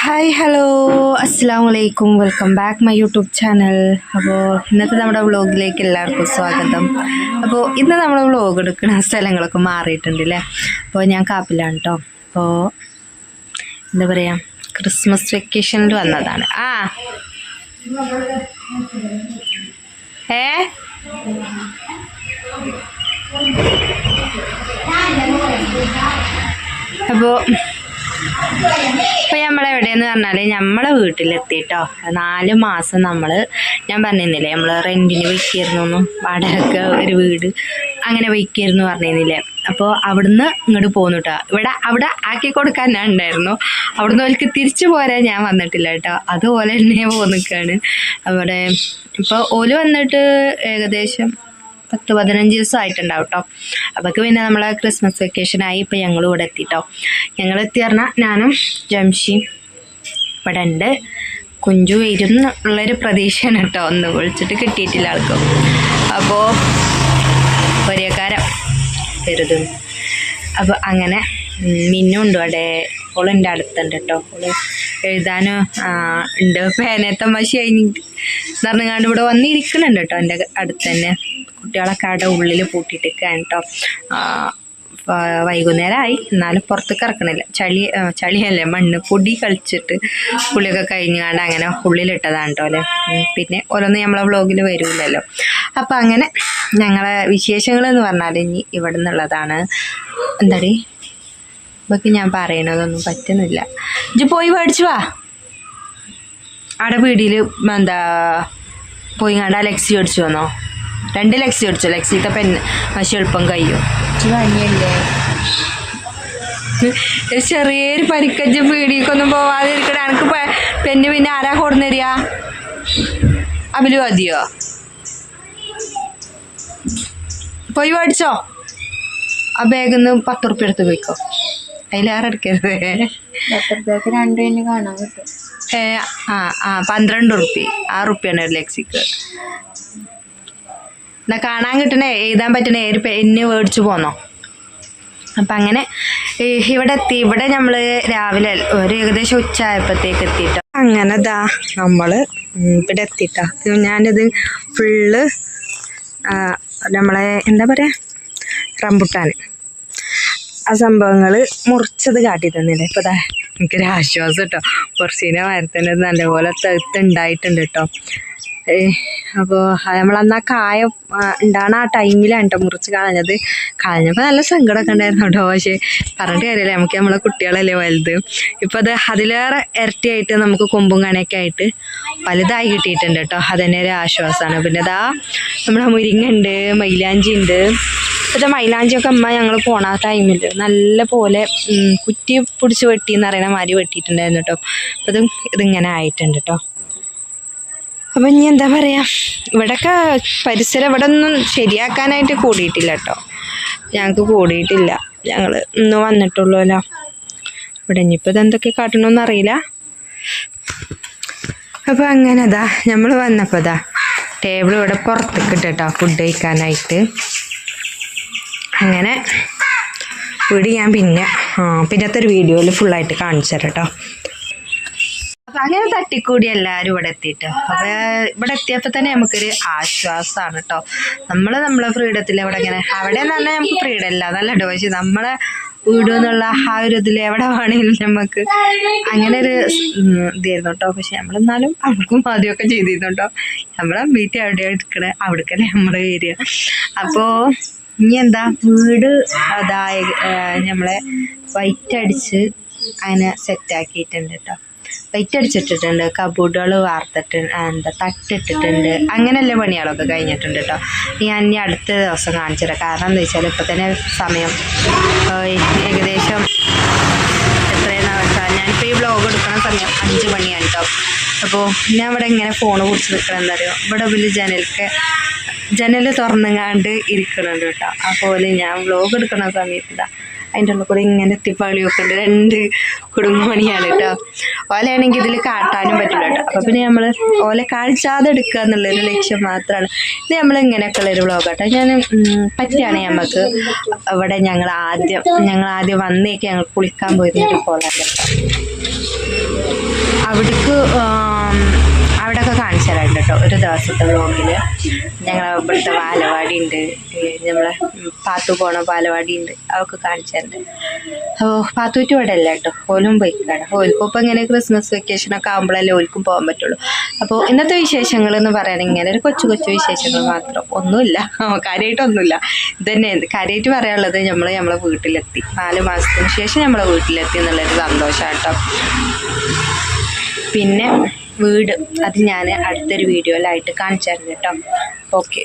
Hi hello അസ്സാം വലൈക്കും welcome back my YouTube channel അപ്പോൾ ഇന്നത്തെ നമ്മുടെ വ്ളോഗിലേക്ക് എല്ലാവർക്കും സ്വാഗതം. അപ്പോൾ ഇന്ന് നമ്മൾ വ്ളോഗ് എടുക്കുന്ന സ്ഥലങ്ങളൊക്കെ മാറിയിട്ടുണ്ട് അല്ലേ അപ്പോൾ ഞാൻ കാപ്പിലാണ് കേട്ടോ അപ്പോൾ എന്താ പറയുക ക്രിസ്മസ് വെക്കേഷനിൽ വന്നതാണ്. ആ. ഏ? അപ്പോൾ നമ്മളെവിടെയെന്ന് പറഞ്ഞാൽ നമ്മളെ വീട്ടിലെത്തിട്ടോ. നാല് മാസം നമ്മൾ ഞാൻ പറഞ്ഞിരുന്നില്ലേ നമ്മൾ റെന്റിന് വയ്ക്കായിരുന്നു വാടക ഒരു വീട് അങ്ങനെ വയ്ക്കായിരുന്നു പറഞ്ഞിരുന്നില്ലേ. അപ്പോൾ അവിടുന്ന് ഇങ്ങോട്ട് പോന്നു കേട്ടോ ഇവിടെ അവിടെ ആക്കി കൊടുക്കാൻ ഞാൻ ഉണ്ടായിരുന്നു. അവിടുന്ന് അവർക്ക് തിരിച്ചു പോരാൻ ഞാൻ വന്നിട്ടില്ല കേട്ടോ അതുപോലെ തന്നെ പോന്നിക്കാണ്. അവിടെ ഇപ്പോൾ ഓൽ വന്നിട്ട് ഏകദേശം പത്ത് പതിനഞ്ച് ദിവസം ആയിട്ടുണ്ടാവും കേട്ടോ അപ്പോൾ പിന്നെ നമ്മളെ ക്രിസ്മസ് വെക്കേഷൻ ആയി ഇപ്പൊ ഞങ്ങൾ ഇവിടെ എത്തിട്ടോ. ഞങ്ങൾ എത്തി പറഞ്ഞാൽ ഞാനും ജംഷിയും ഇവിടെ ഉണ്ട് കുഞ്ചു വരും എന്നുള്ളൊരു പ്രതീക്ഷയാണ് കേട്ടോ. ഒന്ന് വിളിച്ചിട്ട് കിട്ടിയിട്ടില്ല ആൾക്കും. അപ്പോൾ ഒരേക്കാരം കരുതും അപ്പോൾ അങ്ങനെ മിന്നുണ്ട് അവിടെ. ഓളുണ്ട് അടുത്തുണ്ട് കേട്ടോ. ഓൾ എഴുതാനും ഉണ്ട് പേനത്തെ മഷി കഴിഞ്ഞിട്ട് പറഞ്ഞാണ്ട് ഇവിടെ വന്നിരിക്കുന്നുണ്ട് കേട്ടോ എന്റെ അടുത്ത് തന്നെ. കുട്ടികളൊക്കെ അവിടെ ഉള്ളിൽ പൂട്ടിയിട്ടിരിക്കുകയാണ് കേട്ടോ വൈകുന്നേരമായി എന്നാലും പുറത്തേക്ക് ഇറക്കണില്ല. ചളി ചളിയല്ലേ മണ്ണ് പൊടി കളിച്ചിട്ട് പുളിയൊക്കെ കഴിഞ്ഞാണ്ട് അങ്ങനെ ഉള്ളിലിട്ടതാണ് കേട്ടോ അല്ലേ? പിന്നെ ഓരോന്ന് നമ്മളെ വ്ളോഗിൽ വരൂലല്ലോ അപ്പം അങ്ങനെ ഞങ്ങളെ വിശേഷങ്ങൾ എന്ന് പറഞ്ഞാൽ ഇനി ഇവിടെ നിന്നുള്ളതാണ് എന്താടി? ഇവക്ക് ഞാൻ പറയണതൊന്നും പറ്റുന്നില്ല. ഇജ്ജ് പോയി മേടിച്ചു വാ. അവിടെ പീടിയിൽ എന്താ പോയി കണ്ട അലക്സി മേടിച്ചു വന്നോ? രണ്ട് ലക്സി മേടിച്ചോ ലക്സിത്തെ പെൻ പശു എളുപ്പം കഴിയും ഒരു ചെറിയൊരു പരിക്കഞ്ച് പീടിക്കൊന്നും പോവാതെ ഇരിക്കണേ എനിക്ക് പെണ്ണ് പിന്നെ ആരാ കൊടുന്നരിക അബിലു മതിയോ പോയി മേടിച്ചോ ആ ബാഗിൽ നിന്ന് പത്ത് ഉറുപ്പ്യ എടുത്ത് പോയിക്കോ. അതിലേറെ എടുക്കരുത്. ഡോക്ടർക്ക് രണ്ടു തന്നെ കാണാൻ കിട്ടും ഏ, ആ ആ പന്ത്രണ്ട് റുപ്യ. ആറ് ഉറുപ്പ്യാണ് ഒരു ലെക്സിക്ക് എന്നാ കാണാൻ കിട്ടണേ എഴുതാൻ പറ്റണേ ഒരു പെന്ന് മേടിച്ചു പോന്നോ. അപ്പം അങ്ങനെ ഇവിടെ എത്തി. ഇവിടെ നമ്മൾ രാവിലെ ഒരു ഏകദേശം ഉച്ച ആയപ്പോഴത്തേക്ക് എത്തിട്ടോ. അങ്ങനെ ദാ നമ്മൾ ഇവിടെ എത്തിട്ടോ. ഇത് ഞാനിത് ഫുള്ള് നമ്മളെ എന്താ പറയുക റംബുട്ടാൻ ആ സംഭവങ്ങൾ മുറിച്ചത് കാട്ടി തന്നില്ലേ. ഇപ്പൊ ദാ എനിക്കൊരു ആശ്വാസം കേട്ടോ കുറച്ചിനെ മരത്തിന്റെ നല്ലപോലെ തെത്തുണ്ടായിട്ടുണ്ട് കേട്ടോ അപ്പോൾ നമ്മളന്ന് ആ കായ ഉണ്ടാണ് ആ ടൈമിലാണ് കേട്ടോ മുറിച്ച് കളഞ്ഞത്. കളഞ്ഞപ്പോൾ നല്ല സങ്കടമൊക്കെ ഉണ്ടായിരുന്നു കേട്ടോ പക്ഷേ പറഞ്ഞിട്ട് കാര്യമില്ല നമുക്ക് നമ്മളെ കുട്ടികളല്ലേ വലുത്. ഇപ്പോൾ അത് അതിലേറെ ഇരട്ടിയായിട്ട് നമുക്ക് കൊമ്പും കണയൊക്കെ ആയിട്ട് വലുതായി കിട്ടിയിട്ടുണ്ട് കേട്ടോ അതന്നെ ഒരു ആശ്വാസമാണ് പിന്നെ ഇതാ നമ്മുടെ മുരിങ്ങ ഉണ്ട് മൈലാഞ്ചി ഉണ്ട്. ഇപ്പോഴത്തെ മൈലാഞ്ചിയൊക്കെ അമ്മ ഞങ്ങൾ പോണ ടൈമിൽ നല്ല പോലെ കുറ്റി പിടിച്ച് വെട്ടി എന്ന് പറയുന്ന മാതിരി വെട്ടിയിട്ടുണ്ടായിരുന്നു കേട്ടോ അപ്പോൾ ഇത് ഇതിങ്ങനെ ആയിട്ടുണ്ട് കേട്ടോ അപ്പം ഇനി എന്താ പറയുക ഇവിടെയൊക്കെ പരിസരം ഇവിടെ ഒന്നും ശരിയാക്കാനായിട്ട് കൂടിയിട്ടില്ല കേട്ടോ ഞങ്ങൾക്ക് കൂടിയിട്ടില്ല. ഞങ്ങൾ ഇന്ന് വന്നിട്ടുള്ളൂല്ലോ. ഇവിടെ ഇനിയിപ്പോൾ ഇതെന്തൊക്കെ കാട്ടണമെന്ന് അറിയില്ല. അപ്പോൾ അങ്ങനെ അതാ നമ്മൾ വന്നപ്പോൾ ടേബിൾ ഇവിടെ പുറത്തേക്ക് ഇട്ടോ ഫുഡ് കഴിക്കാനായിട്ട്. അങ്ങനെ വീട് ഞാൻ പിന്നെ ആ പിന്നത്തെ ഒരു വീഡിയോയിൽ ഫുള്ളായിട്ട് കാണിച്ചു തരാം കേട്ടോ അങ്ങനെ തട്ടിക്കൂടി എല്ലാവരും ഇവിടെ എത്തിയിട്ട്. അപ്പോൾ ഇവിടെ എത്തിയപ്പോൾ തന്നെ നമുക്കൊരു ആശ്വാസമാണ് കേട്ടോ നമ്മൾ നമ്മളെ ഫ്രീഡത്തിൽ ഇവിടെ ഇങ്ങനെ അവിടെ എന്ന് പറഞ്ഞാൽ നമുക്ക് ഫ്രീഡം ഇല്ല. അതല്ല കേട്ടോ പക്ഷെ നമ്മളെ വീട് എന്നുള്ള ആ ഒരു ഇതിൽ എവിടെ വേണമെങ്കിലും നമുക്ക് അങ്ങനെ ഒരു ഇതായിരുന്നു കേട്ടോ പക്ഷെ നമ്മളെന്നാലും അവർക്കും ആദ്യമൊക്കെ ചെയ്തിരുന്നു കേട്ടോ നമ്മളെ വീട്ടിൽ എവിടെ എടുക്കണേ അവിടേക്കല്ലേ നമ്മുടെ ഏരിയ അപ്പോൾ ഇനി എന്താ വീട് അതായ നമ്മളെ വൈറ്റ് അടിച്ച് അതിനെ സെറ്റാക്കിയിട്ടുണ്ട് കേട്ടോ വൈറ്റ് അടിച്ചിട്ടിട്ടുണ്ട് കബോർഡുകൾ വാർത്തിട്ട് എന്താ തട്ടിട്ടിട്ടുണ്ട്. അങ്ങനെയുള്ള പണികളൊക്കെ കഴിഞ്ഞിട്ടുണ്ട് കേട്ടോ ഞാൻ ഇനി അടുത്ത ദിവസം കാണിച്ചു തരാം കാരണം എന്താ വെച്ചാൽ ഇപ്പം തന്നെ സമയം ഏകദേശം എത്രയെന്നാ വെച്ചാൽ ഞാനിപ്പോൾ ഈ വ്ളോഗ് എടുക്കുന്ന സമയം അഞ്ച് മണിയാണ് കേട്ടോ അപ്പോൾ ഞാൻ ഇവിടെ ഇങ്ങനെ ഫോൺ കുറിച്ച് നിൽക്കണം എന്താ പറയുക ഇവിടെ വലിയ ജനൽക്ക് ജനൽ തുറന്നുങ്ങാണ്ട് ഇരിക്കുന്നുണ്ട് കേട്ടോ അപ്പോൾ ഞാൻ വ്ളോഗ് എടുക്കുന്ന സമയത്ത് അതിന്റെ ഉള്ളിൽ കൂടെ ഇങ്ങനെ എത്തിപ്പാളിയൊക്കെ ഉണ്ട് രണ്ട് കുടുംബമണിയാണ് കേട്ടോ ഓലയാണെങ്കിൽ ഇതിൽ കാട്ടാനും പറ്റില്ല കേട്ടോ അപ്പം പിന്നെ നമ്മൾ ഓല കാഴ്ചാതെ എടുക്കുക എന്നുള്ളൊരു ലക്ഷ്യം മാത്രമാണ് ഇത് നമ്മൾ ഇങ്ങനെയൊക്കെയുള്ള ഒരു വ്ളോഗ് കേട്ടോ ഞാൻ പറ്റിയാണ് നമുക്ക് അവിടെ ഞങ്ങൾ ആദ്യം ഞങ്ങൾ ആദ്യം വന്നേക്ക് ഞങ്ങൾ കുളിക്കാൻ പോയിരുന്നൊരു കോളാണ്. കേട്ടോ അവിടേക്ക് അവിടെയൊക്കെ കാണിച്ചു തരാറുണ്ട് കേട്ടോ ഒരു ദിവസത്തെ വ്ളോഗിൽ ഞങ്ങൾ ഇവിടുത്തെ പാലവാടി ഉണ്ട് നമ്മളെ പാത്തു പോണ ബാലവാടി ഉണ്ട് അതൊക്കെ കാണിച്ചു അപ്പോൾ പാത്തൂറ്റ് ഇവിടെ അല്ല കേട്ടോ ഓലും പോയിക്കാണ്. ഓൽക്കും ഇപ്പം ഇങ്ങനെ ക്രിസ്മസ് വെക്കേഷൻ ഒക്കെ ആകുമ്പോഴല്ലേ ഓൽക്കും പോകാൻ പറ്റുള്ളൂ. അപ്പോൾ ഇന്നത്തെ വിശേഷങ്ങൾ എന്ന് പറയുകയാണെങ്കിൽ ഇങ്ങനെ ഒരു കൊച്ചു കൊച്ചു വിശേഷങ്ങൾ മാത്രം. ഒന്നുമില്ല. കാര്യമായിട്ടൊന്നുമില്ല ഇതന്നെ കാര്യമായിട്ട് പറയാനുള്ളത് നമ്മൾ നമ്മളെ വീട്ടിലെത്തി. നാല് മാസത്തിന് ശേഷം നമ്മളെ വീട്ടിലെത്തി എന്നുള്ളൊരു സന്തോഷം കേട്ടോ പിന്നെ വീട്. അത് ഞാൻ അടുത്തൊരു വീഡിയോയിലായിട്ട് കാണിച്ചു തരാം കേട്ടോ. ഓക്കെ